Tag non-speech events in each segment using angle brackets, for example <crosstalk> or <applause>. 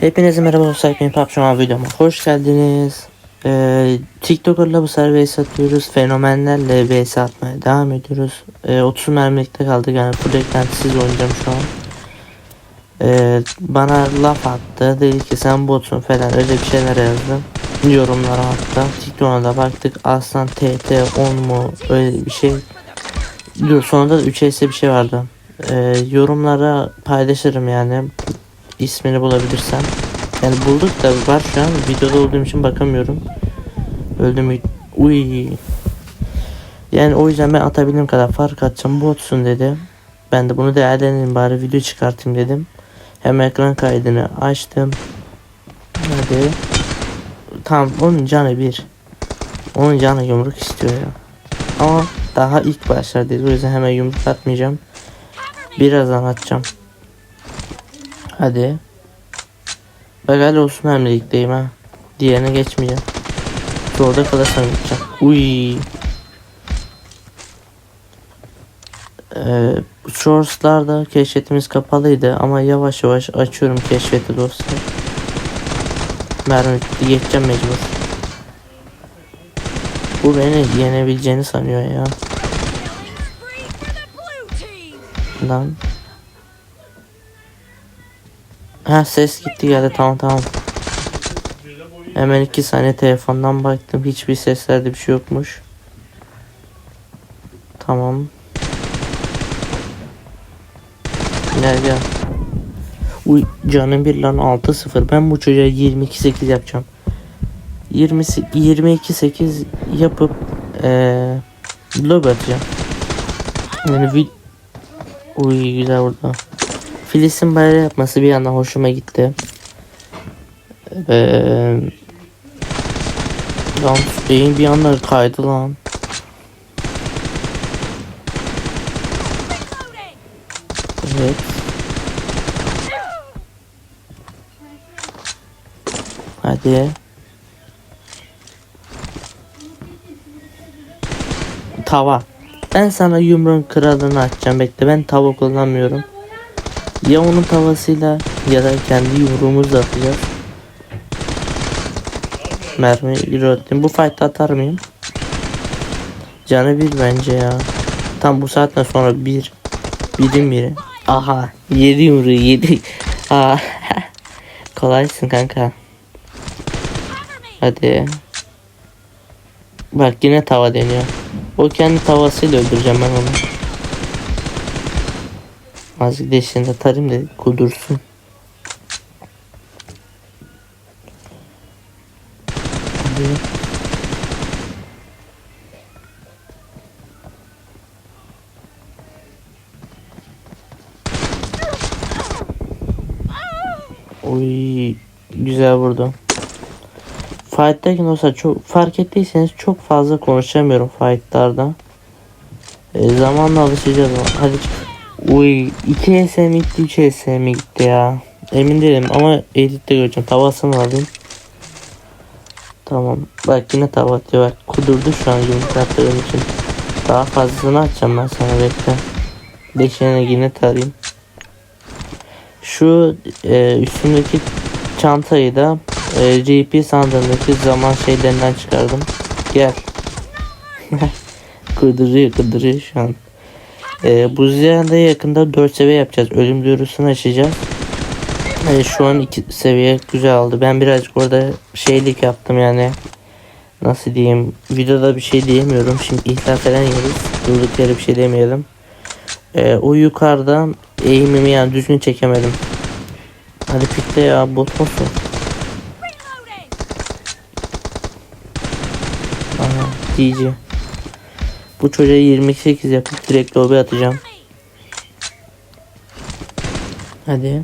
Hepinize merhaba dostlar. Benim PUBG videoma hoş geldiniz. Ee, TikToker'la bu sefer vs atıyoruz. Fenomenlerle vs atmaya devam ediyoruz. Ee, 30 mermilikte kaldık yani full eklentisiz oynayacağım şu an. Ee, bana laf attı. Dedi ki sen botsun falan öyle bir şeyler yazdı. Yorumlara hatta. TikTok'a da baktık. Aslan TT 10 mu öyle bir şey. Dur sonunda 3S'e bir şey vardı. Ee, yorumlara paylaşırım yani ismini bulabilirsem. Yani bulduk da var şu an videoda olduğum için bakamıyorum. Öldüm. Uy. Yani o yüzden ben atabildiğim kadar fark atacağım. Botsun dedi. Ben de bunu değerlendireyim bari video çıkartayım dedim. Hem ekran kaydını açtım. Hadi. Tamam onun canı bir. Onun canı yumruk istiyor ya. Ama daha ilk başlar dedi. O yüzden hemen yumruk atmayacağım. Birazdan atacağım. Hadi. Bak hadi olsun hem ligdeyim ha. Diğerine geçmeyeceğim. Zorda kalırsam gideceğim. Uy. Ee, Shorts'larda keşfetimiz kapalıydı ama yavaş yavaş açıyorum keşfeti dostlar. Mermi geçeceğim mecbur. Bu beni yenebileceğini sanıyor ya. Lan. Ha ses gitti geldi tamam tamam. Hemen iki saniye telefondan baktım hiçbir seslerde bir şey yokmuş. Tamam. Gel gel. Uy canım bir lan 6-0 ben bu çocuğa 22-8 yapacağım. 20 22-8 yapıp eee lob atacağım. Yani vi Uy güzel burada. Filis'in bayrağı yapması bir yandan hoşuma gitti. Ee, lan beyin bir anda kaydı lan. Evet. Hadi. Tava. Ben sana yumruğun kralını açacağım. Bekle ben tava kullanmıyorum. Ya onun tavasıyla ya da kendi yumruğumuzla atacağız. Mermi ürettim. Bu fight'ta atar mıyım? Canı bir bence ya. Tam bu saatten sonra bir. Birim biri. Aha. Yedi yumruğu yedi. <laughs> Aa. <laughs> Kolaysın kanka. Hadi. Bak yine tava deniyor. O kendi tavasıyla öldüreceğim ben onu. Azıcık deşinde tarayayım da kudursun. Oy güzel vurdu. Fight'tayken olsa çok fark ettiyseniz çok fazla konuşamıyorum fight'larda. E, zamanla alışacağız hadi çık. Uy 2 SM gitti 3 SM gitti ya. Emin değilim ama editte göreceğim. Tavasını alayım. Tamam. Bak yine tava atıyor. Bak kudurdu şu an yumruk attığım için. Daha fazlasını açacağım ben sana bekle. Deşene yine tarayayım. Şu e, üstündeki çantayı da e, GP sandığındaki zaman şeylerinden çıkardım. Gel. <laughs> kuduruyor kuduruyor şu an. E, bu ziyade yakında 4 seviye yapacağız. Ölüm duyurusunu açacağız. E, şu an 2 seviye güzel oldu. Ben birazcık orada şeylik yaptım yani. Nasıl diyeyim? Videoda bir şey diyemiyorum. Şimdi ihlal falan yeriz. Durduk yere bir şey demeyelim. E, o yukarıda eğimimi yani düzgün çekemedim. Hadi pikte ya bot musun? Aha GG. Bu çocuğa 28 yapıp direkt lobi atacağım. Hadi.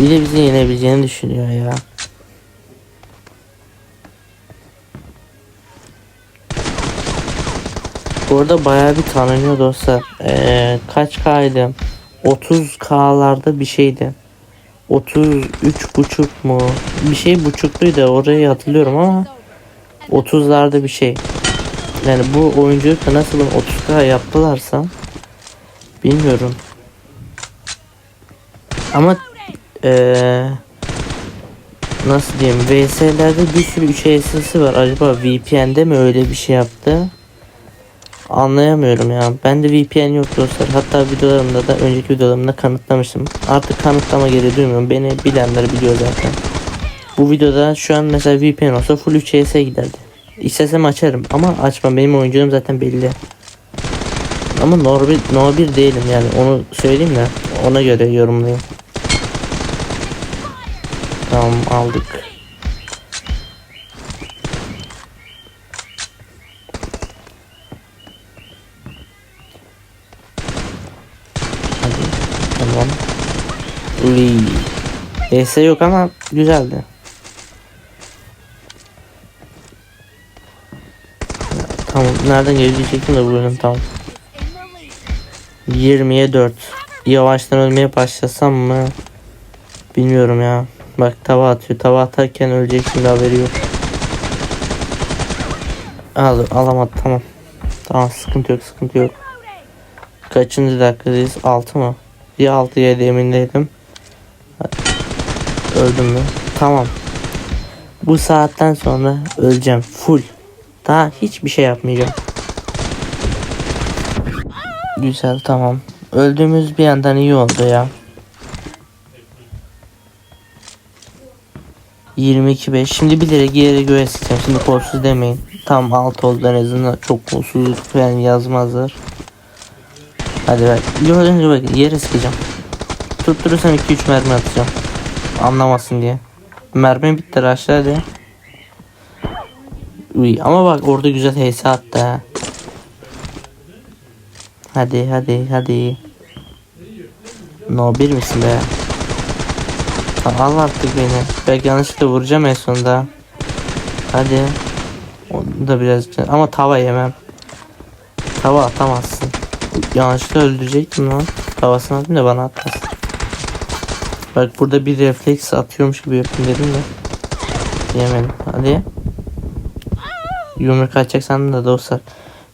Bir de bizi yenebileceğini düşünüyor ya. Bu arada bayağı bir tanınıyor dostlar. Ee, kaç K'ydı? 30 K'larda bir şeydi. 33 buçuk mu? Bir şey buçukluydu orayı hatırlıyorum ama 30'larda bir şey. Yani bu oyuncu da nasıl 30k yaptılarsa bilmiyorum. Ama eee nasıl diyeyim VS'lerde bir sürü 3 ESS'i var. Acaba VPN'de mi öyle bir şey yaptı? Anlayamıyorum ya. Ben de VPN yok dostlar. Hatta videolarımda da önceki videolarımda kanıtlamıştım. Artık kanıtlama geri duymuyorum. Beni bilenler biliyor zaten. Bu videoda şu an mesela VPN olsa full 3 ES giderdi. İstesem açarım ama açmam. Benim oyunculuğum zaten belli. Ama no 1, no 1 değilim yani onu söyleyeyim de ona göre yorumlayayım. Tamam aldık. Hadi tamam. Uy. ES yok ama güzeldi. Tamam nereden geliyor diyecektim de bu bölüm tamam. 20'ye 4. Yavaştan ölmeye başlasam mı? Bilmiyorum ya. Bak tava atıyor. Tava atarken ölecek şimdi haberi yok. Al, alamadı tamam. Tamam sıkıntı yok sıkıntı yok. Kaçıncı dakikadayız? 6 mı? Bir 6 7 emindeydim. Öldüm mü? Tamam. Bu saatten sonra öleceğim. Full. Daha hiçbir şey yapmayacağım. Güzel tamam. Öldüğümüz bir yandan iyi oldu ya. 22-5. Şimdi bilerek yere göğe sıkacağım. Şimdi kolsuz demeyin. Tam alt oldu en azından. Çok kolsuzluk falan yazmazlar. Hadi bak. Gördüğünüz gibi bakın yere sıkacağım. Tutturursam 2-3 mermi atacağım. Anlamasın diye. Mermi bitti aşağı diye. Uy, ama bak orada güzel HS attı ha. Hadi hadi hadi. No bir misin be? Al artık beni. Belki yanlışlıkla vuracağım en sonunda. Hadi. Onu da biraz ama tava yemem. Tava atamazsın. Yanlışlıkla öldürecektim lan. Tavasını atayım da bana atmasın. Bak burada bir refleks atıyormuş gibi yapayım dedim de. Yemedim. Hadi. Yumruk atacak da dostlar.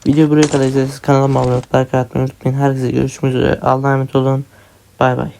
Video buraya kadar izlediyseniz kanalıma abone olmayı, like unutmayın. Herkese görüşmek üzere. Allah'a emanet olun. Bay bay.